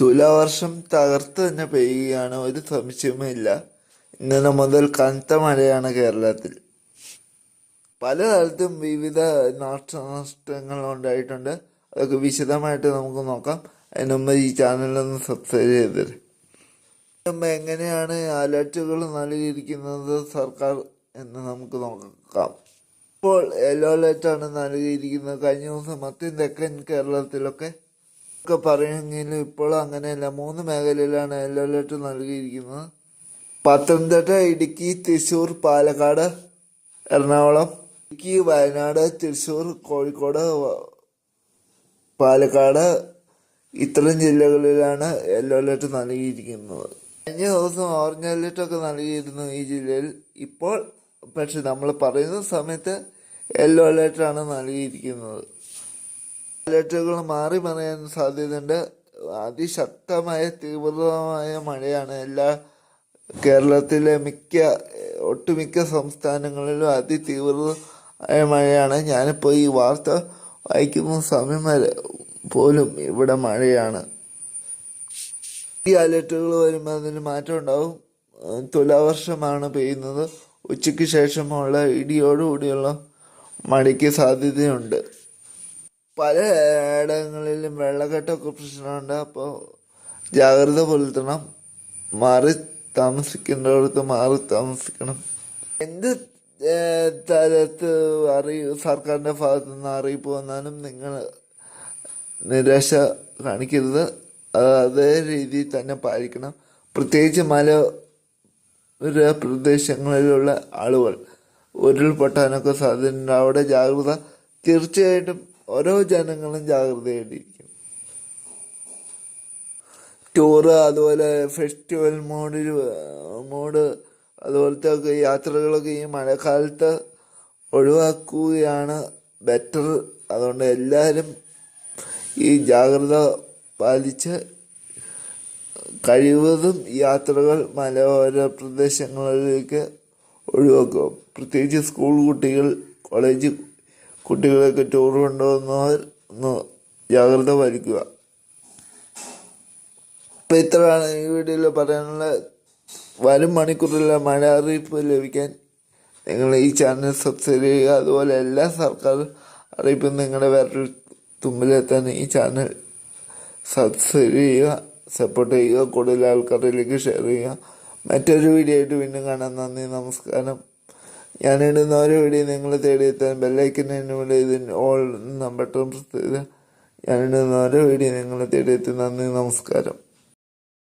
തുലാവർഷം തകർത്ത് തന്നെ പെയ്യുകയാണ്. ഒരു സംശയവുമില്ല. ഇന്നലെ മുതൽ കനത്ത മഴയാണ് കേരളത്തിൽ. പല സ്ഥലത്തും വിവിധ നാശനഷ്ടങ്ങൾ ഉണ്ടായിട്ടുണ്ട്. അതൊക്കെ വിശദമായിട്ട് നമുക്ക് നോക്കാം. അതിന് മുമ്പ് ഈ ചാനലൊന്ന് സബ്സ്ക്രൈബ് ചെയ്തത് മുമ്പ് എങ്ങനെയാണ് അലർട്ടുകൾ നൽകിയിരിക്കുന്നത് സർക്കാർ എന്ന് നമുക്ക് നോക്കാം. ഇപ്പോൾ യെല്ലോ അലർട്ടാണ് നൽകിയിരിക്കുന്നത്. കഴിഞ്ഞ ദിവസം മധ്യ തെക്കൻ കേരളത്തിലൊക്കെ ഒക്കെ പറയുമെങ്കിലും ഇപ്പോൾ അങ്ങനെയല്ല. മൂന്ന് മേഖലയിലാണ് യെല്ലോ അലർട്ട് നൽകിയിരിക്കുന്നത്. പത്തനംതിട്ട ഇടുക്കി തൃശ്ശൂർ പാലക്കാട് എറണാകുളം ഇടുക്കി വയനാട് തൃശ്ശൂർ കോഴിക്കോട് പാലക്കാട് ഇത്തരം ജില്ലകളിലാണ് യെല്ലോ അലർട്ട് നൽകിയിരിക്കുന്നത്. കഴിഞ്ഞ ദിവസം ഓറഞ്ച് അലർട്ടൊക്കെ നൽകിയിരുന്നു ഈ ജില്ലയിൽ. ഇപ്പോൾ പക്ഷെ നമ്മൾ പറയുന്ന സമയത്ത് യെല്ലോ അലർട്ടാണ് നൽകിയിരിക്കുന്നത്. അലർട്ടുകൾ മാറി മറിയാൻ സാധ്യതയുണ്ട്. അതിശക്തമായ തീവ്രമായ മഴയാണ് എല്ലാ കേരളത്തിലെ മിക്ക ഒട്ടുമിക്ക സംസ്ഥാനങ്ങളിലും അതിതീവ്രമായ മഴയാണ്. ഞാനിപ്പോൾ ഈ വാർത്ത വായിക്കുന്ന സമയം വരെ പോലും ഇവിടെ മഴയാണ്. ഈ അലർട്ടുകൾ വരുമ്പോൾ അതിന് മാറ്റം ഉണ്ടാവും. തുലാവർഷമാണ് പെയ്യുന്നത്. ഉച്ചയ്ക്ക് ശേഷമുള്ള ഇടിയോടുകൂടിയുള്ള മഴയ്ക്ക് സാധ്യതയുണ്ട്. പല ഇടങ്ങളിലും വെള്ളക്കെട്ടൊക്കെ പ്രശ്നമുണ്ട്. അപ്പോൾ ജാഗ്രത പുലർത്തണം. മാറി താമസിക്കേണ്ടവർക്ക് മാറി താമസിക്കണം. എന്ത് തരത്ത് അറിയൂ സർക്കാരിന്റെ ഭാഗത്തു നിന്ന് അറിയിപ്പ് വന്നാലും നിങ്ങൾ നിരാശ കാണിക്കരുത്. അതേ രീതിയിൽ തന്നെ പാലിക്കണം. പ്രത്യേകിച്ച് മല പ്രദേശങ്ങളിലുള്ള ആളുകൾ ഉരുൾപൊട്ടാനൊക്കെ സാധ്യതയുണ്ട്. അവിടെ ജാഗ്രത തീർച്ചയായിട്ടും ഓരോ ജനങ്ങളും ജാഗ്രതയായിട്ടിരിക്കും. ടൂറ് അതുപോലെ ഫെസ്റ്റിവൽ മോഡിൽ മോഡ് അതുപോലത്തെ ഒക്കെ യാത്രകളൊക്കെ ഈ മഴക്കാലത്ത് ഒഴിവാക്കുകയാണ് ബെറ്റർ അതുകൊണ്ട് എല്ലാവരും ഈ ജാഗ്രത പാലിച്ച് കഴിവതും യാത്രകൾ മലയോര പ്രദേശങ്ങളിലേക്ക് ഒഴിവാക്കുക. പ്രത്യേകിച്ച് സ്കൂൾ കുട്ടികൾ കോളേജ് കുട്ടികളൊക്കെ ടൂർ കൊണ്ടുവന്നാൽ ഒന്ന് ജാഗ്രത പാലിക്കുക. അപ്പം ഇത്രയാണ് ഈ വീഡിയോയിൽ പറയാനുള്ള. വരും മണിക്കൂറിലെ മഴ അറിയിപ്പ് ലഭിക്കാൻ നിങ്ങൾ ഈ ചാനൽ സബ്സ്ക്രൈബ് ചെയ്യുക. അതുപോലെ എല്ലാ സർക്കാർ അറിയിപ്പും നിങ്ങളുടെ വേറൊരു തുമ്പിലെത്താൻ ഈ ചാനൽ സബ്സ്ക്രൈബ് ചെയ്യുക സപ്പോർട്ട് ചെയ്യുക കൂടുതൽ ആൾക്കാരിലേക്ക് ഷെയർ ചെയ്യുക. മറ്റൊരു വീഡിയോ ആയിട്ട് വീണ്ടും കാണാം. നന്ദി നമസ്കാരം. ഞാനിടുന്ന ഓരോ വീഡിയോ നിങ്ങൾ തേടിയെത്താൻ ബെല്ലൈക്കൻ ഇതിന് ഓൾ നമ്പർ ടേംസ് ഞാനിടുന്ന ഓരോ വീഡിയോ നിങ്ങൾ തേടിയെത്തി നന്ദി നമസ്കാരം.